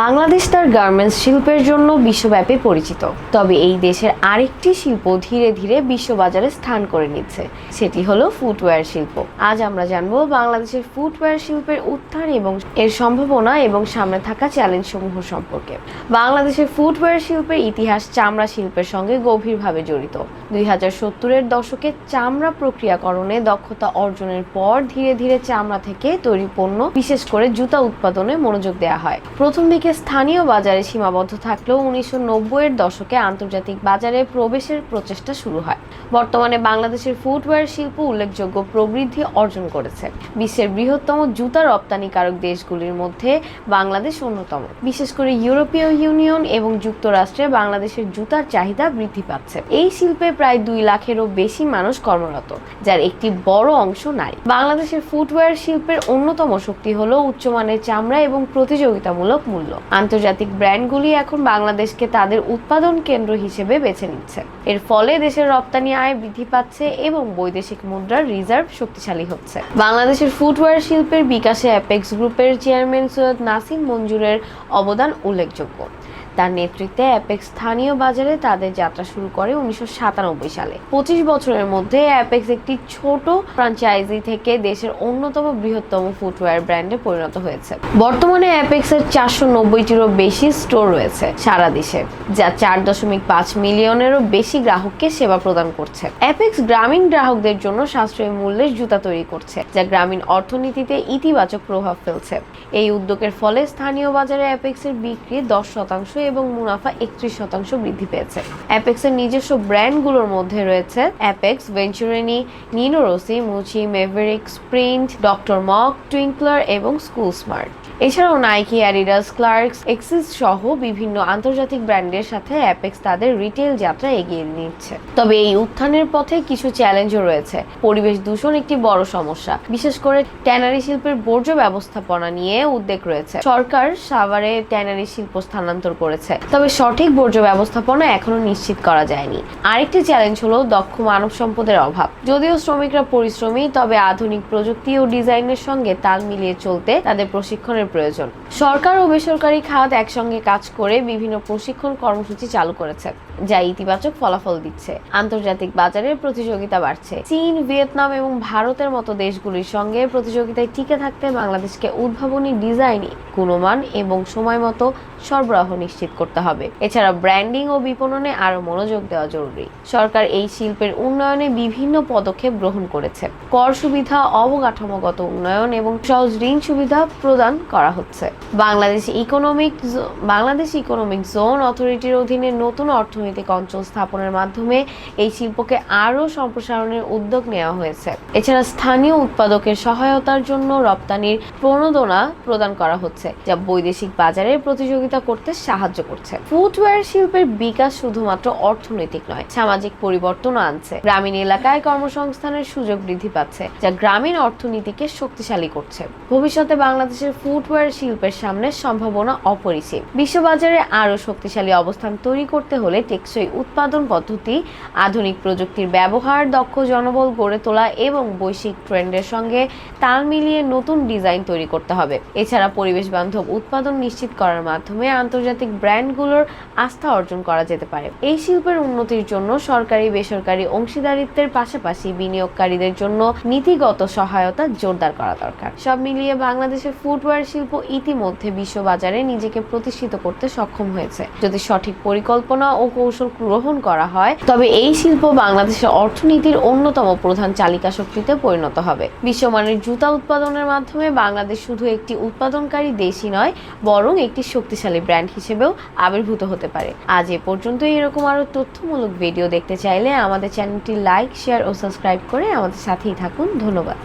বাংলাদেশ তার গার্মেন্টস শিল্পের জন্য বিশ্বব্যাপী পরিচিত। তবে এই দেশের আরেকটি শিল্প ধীরে ধীরে বিশ্ববাজারে স্থান করে নিচ্ছে, সেটি হলো ফুটওয়্যার শিল্প। আজ আমরা জানব বাংলাদেশের ফুটওয়্যার শিল্পের উত্থান এবং এর সম্ভাবনা এবং সামনে থাকা চ্যালেঞ্জ সমূহ সম্পর্কে। বাংলাদেশের ফুটওয়্যার শিল্পের ইতিহাস চামড়া শিল্পের সঙ্গে গভীরভাবে জড়িত। দুই হাজার সত্তরের দশকে চামড়া প্রক্রিয়াকরণে দক্ষতা অর্জনের পর ধীরে ধীরে চামড়া থেকে তৈরি পণ্য, বিশেষ করে জুতা উৎপাদনে মনোযোগ দেওয়া হয়। প্রথম দিকে স্থানীয় বাজারে সীমাবদ্ধ থাকলেও উনিশশো নব্বই এর দশকে আন্তর্জাতিক বাজারে প্রবেশের প্রচেষ্টা শুরু হয়। বর্তমানে বাংলাদেশের ফুটওয়্যার শিল্প উল্লেখযোগ্য প্রবৃদ্ধি অর্জন করেছে। বিশ্বের বৃহত্তম জুতা রপ্তানিকারক দেশগুলির মধ্যে বাংলাদেশ অন্যতম। বিশেষ করে ইউরোপীয় ইউনিয়ন এবং যুক্তরাষ্ট্রে বাংলাদেশের জুতার চাহিদা বৃদ্ধি পাচ্ছে। এই শিল্পে প্রায় দুই লাখেরও বেশি মানুষ কর্মরত, যার একটি বড় অংশ নারী। বাংলাদেশের ফুটওয়্যার শিল্পের অন্যতম শক্তি হলো উচ্চমানের চামড়া এবং প্রতিযোগিতামূলক মূল্য। আন্তর্জাতিক ব্র্যান্ডগুলি এখন বাংলাদেশকে তাদের উৎপাদন কেন্দ্র হিসেবে বেছে নিচ্ছে। এর ফলে দেশের রপ্তানি আয় বৃদ্ধি পাচ্ছে এবং বৈদেশিক মুদ্রার রিজার্ভ শক্তিশালী হচ্ছে। বাংলাদেশের ফুটওয়্যার শিল্পের বিকাশে অ্যাপেক্স গ্রুপের চেয়ারম্যান সৈয়দ নাসিম মঞ্জুরের অবদান উল্লেখযোগ্য। তার নেতৃত্বে অ্যাপেক্স স্থানীয় বাজারে তাদের যাত্রা শুরু করে উনিশশো সাতানব্বই সালে। পঁচিশ বছরের মধ্যে অ্যাপেক্স একটি ছোট ফ্রাঞ্চাইজি থেকে দেশের অন্যতম বৃহত্তম ফুটওয়্যার ব্র্যান্ডে পরিণত হয়েছে। বর্তমানে অ্যাপেক্সের চারশো নব্বইটিরও বেশি স্টোর রয়েছে সারা দেশে, যা চার দশমিক পাঁচ মিলিয়নেরও বেশি গ্রাহককে সেবা প্রদান করছে। অ্যাপেক্স গ্রামীণ গ্রাহকদের জন্য সাশ্রয়ী মূল্যের জুতা তৈরি করছে, যা গ্রামীণ অর্থনীতিতে ইতিবাচক প্রভাব ফেলছে। এই উদ্যোগের ফলে স্থানীয় বাজারে অ্যাপেক্সের বিক্রি দশ শতাংশ এবং মুনাফা একত্রিশ শতাংশ বৃদ্ধি পেয়েছে। অ্যাপেক্সের নিজস্ব ব্র্যান্ডগুলোর মধ্যে রয়েছে Apex Venturini Nino Rossi Moochie Maverick Sprint doctor Mauk Twinkler এবং স্কুল স্মার্ট এছাড়াও নাইকি অ্যাডিডাস ক্লার্কস এক্সিস সহ বিভিন্ন আন্তর্জাতিক ব্র্যান্ডের সাথে অ্যাপেক্স তাদের রিটেল যাত্রা এগিয়ে নিচ্ছে। তবে এই উত্থানের পথে কিছু চ্যালেঞ্জও রয়েছে। পরিবেশ দূষণ একটি বড় সমস্যা। বিশেষ করে ট্যানারি শিল্পের বর্জ্য ব্যবস্থাপনা নিয়ে উদ্বেগ রয়েছে। সরকার সাভারে ট্যানারি শিল্প স্থানান্তর করেছে। তবে সঠিক বর্জ্য ব্যবস্থাপনা এখনও নিশ্চিত করা যায়নি। আরেকটি চ্যালেঞ্জ হলো দক্ষ মানব সম্পদের অভাব। যদিও শ্রমিকরা পরিশ্রমী, তবে আধুনিক প্রযুক্তি ও ডিজাইনের সঙ্গে তাল মিলিয়ে চলতে তাদের প্রশিক্ষণের প্রয়োজন। সরকার ও বেসরকারি খাত একসঙ্গে কাজ করে বিভিন্ন প্রশিক্ষণ কর্মসূচি চালু করেছে, যা ইতিবাচক ফলাফল দিচ্ছে। আন্তর্জাতিক বাজারে প্রতিযোগিতা বাড়ছে। চীন, ভিয়েতনাম এবং ভারতের মতো দেশগুলির সঙ্গে প্রতিযোগিতায় টিকে থাকতে বাংলাদেশকে উদ্ভাবনী ডিজাইন, গুণমান এবং সময় মতো সরবরাহ নিশ্চিত করতে হবে। এছাড়া ব্র্যান্ডিং ও বিপণনে আরও মনোযোগ দেওয়া জরুরি। সরকার এই শিল্পের উন্নয়নে বিভিন্ন পদক্ষেপ গ্রহণ করেছে। কর সুবিধা, অবকাঠামোগত উন্নয়ন এবং সহজ ঋণ সুবিধা প্রদান করা হচ্ছে। Bangladesh economic Bangladesh economic zone অথরিটির অধীনে নতুন অর্থনৈতিক অঞ্চল স্থাপনের মাধ্যমে এই শিল্পকে আরও সম্প্রসারণের উদ্যোগ নেওয়া হয়েছে। এছাড়া স্থানীয় উৎপাদকের সহায়তার জন্য রপ্তানির প্রণোদনা প্রদান করা হচ্ছে, যা বৈদেশিক বাজারে প্রতিযোগিতা করতে সাহায্য করছে। ফুটওয়্যার শিল্পের বিকাশ শুধুমাত্র অর্থনৈতিক নয়, সামাজিক পরিবর্তন আনছে। গ্রামীণ এলাকায় কর্মসংস্থানের সুযোগ বৃদ্ধি পাচ্ছে, যা গ্রামীণ অর্থনীতিকে শক্তিশালী করছে। ভবিষ্যতে বাংলাদেশের ফুটওয়্যার শিল্পের সামনে সম্ভাবনা অপরিসীম। বিশ্ববাজারে আরও শক্তিশালী অবস্থান তৈরি করতে হলে টেকসই উৎপাদন পদ্ধতি, আধুনিক প্রযুক্তির ব্যবহার, দক্ষ জনবল গড়ে তোলা এবং বৈশ্বিক ট্রেন্ডের সঙ্গে তাল মিলিয়ে নতুন ডিজাইন তৈরি করতে হবে। এছাড়া পরিবেশ বান্ধব উৎপাদন নিশ্চিত করার মাধ্যমে আন্তর্জাতিক ব্র্যান্ডগুলোর আস্থা অর্জন করা যেতে পারে। এই শিল্পের উন্নতির জন্য সরকারি, বেসরকারি অংশীদারিত্বের পাশাপাশি বিনিয়োগকারীদের জন্য নীতিগত সহায়তা জোরদার করা দরকার। সব মিলিয়ে বাংলাদেশের ফুটওয়্যার শিল্প ইতিমধ্যে বিশ্ববাজারে নিজেকে প্রতিষ্ঠিত করতে সক্ষম হয়েছে। যদি সঠিক পরিকল্পনা ও কৌশল গ্রহণ করা হয়, তবে এই শিল্প বাংলাদেশের অর্থনীতির অন্যতম প্রধান চালিকা শক্তিতে পরিণত হবে। বিশ্বমানের জুতা উৎপাদনের মাধ্যমে বাংলাদেশ শুধু একটি উৎপাদনকারী দেশই নয়, বরং একটি শক্তিশালী ব্র্যান্ড হিসেবেও আবির্ভূত হতে পারে। আজ এ পর্যন্ত এরকম আরও তথ্যমূলক ভিডিও দেখতে চাইলে আমাদের চ্যানেলটি লাইক শেয়ার ও সাবস্ক্রাইব করে আমাদের সাথেই থাকুন। ধন্যবাদ।